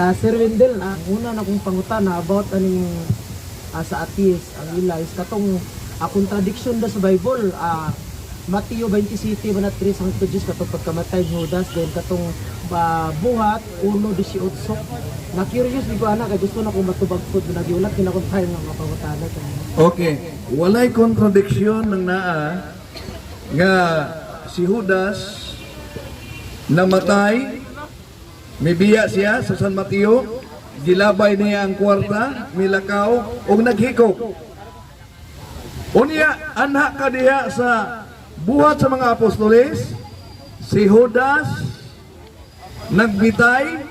Ah, Sir Wendell, ah, una na kong pangutana about aning ah, sa atheist, ang ila is katong ah, contradiction da sa Bible. Ah, Mateo 27, manat 3, Santo Diyos, katong pagkamatay ni Judas, then katong ah, buhat, 1.18. Na-curious, di ko anak, kaya gusto na kong matubag po, nagiulat, kinakong tayo ng mga pangutana. Okay, walay contradiction ng naa nga si Judas namatay mibiya siya sa San Mateo. Gilabay niya ang kwarta milakaw ug naghikok unya anha ka diha sa buhat sa mga apostoles. Si Judas nagbitay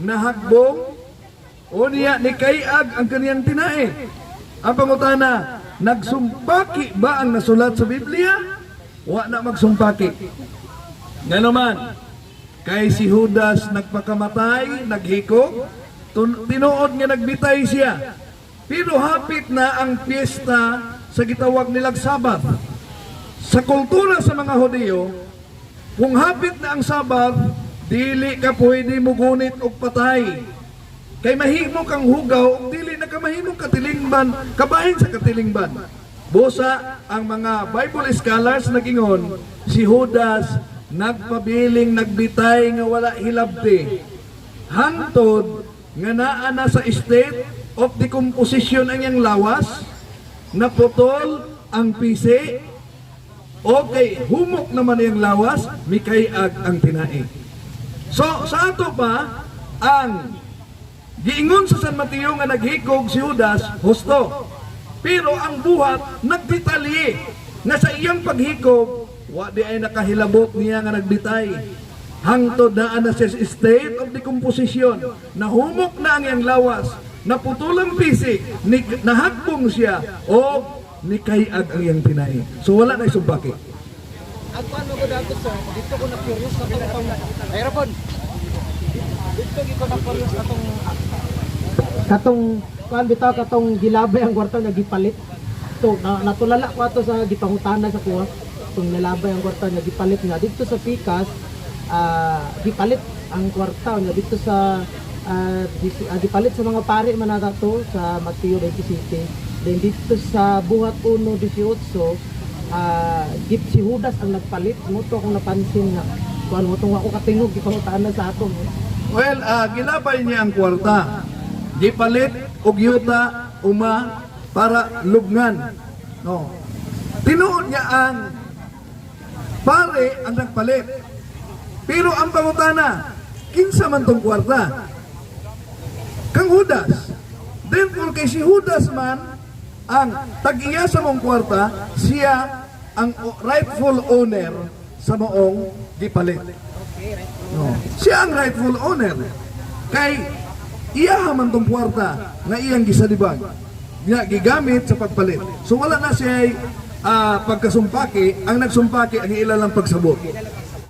nahagbong. Unya ni kayag ang kaniyang tinae. Ang pangutana, nagsumpaki ba ang nasulat sa Biblia? Wa na magsumpaki. Nga naman, kay si Judas nagpakamatay, naghiko, tinuod nga nagbitay siya. Pero hapit na ang piyesta sa gitawag nilang Sabat. Sa kultura sa mga Hudyo, kung hapit na ang Sabat, dili ka pwede mugunit og patay. Kay mahimo kang hugaw, ug dili na ka mahimong katilingban, kabahin sa katilingban. Busa ang mga Bible scholars nagingon, si Judas nagpabiling nagbitay nga wala hilabti. Hantod nga naa na sa state of decomposition ang iyang lawas, naputol ang pisi, okay, humok naman yung lawas, mikayag ang tinae. So, sa ato pa, ang Giingon sa San Mateo nga naghikog si Judas, husto. Pero ang buhat, nagdetalye na sa iyang paghikog, wa di ay nakahilabot niya nga nagbitay. Hangtod na na sa state of decomposition, nahumok na ang iyang lawas, naputulang pisi, ni, nahagbong siya, o nikayag ang iyang tinay. So wala na isumbaki. Ang paano ko dito sir, dito ko na-curious na itong Aeropon. Dito ko na-curious na itong katong kuan bitaw katong gilabay ang kwarta nga gipalit. To na, natulala ko ato sa gipangutana sa kuha. Tong nilabay ang kwarta nga gipalit nga dito sa Pikas ah gipalit ang kwarta nga dito sa ah, gipalit sa mga pari man to sa Mateo 27. Then dito sa buhat 1:18 ah gip si Judas ang nagpalit mo to akong napansin nga kuan mo tong ako katingog gipangutana sa ato. Well, ah, ginabay niya ang kwarta. Gipalit og yuta uma para lubngan. No. Tinuod niya ang pare ang nagpalit. Pero ang pangutana, kinsa man tong kwarta? Kang Judas. Therefore, kay si Judas man, ang tag-iya sa mong kwarta, siya ang rightful owner sa moong gipalit. No. Siya ang rightful owner. Kay iya man tong kwarta nga iyang gisalibag. Nga gigamit sa pagpalit. So wala na siya ah, pagkasumpaki, ang nagsumpaki ang ilang pagsabot.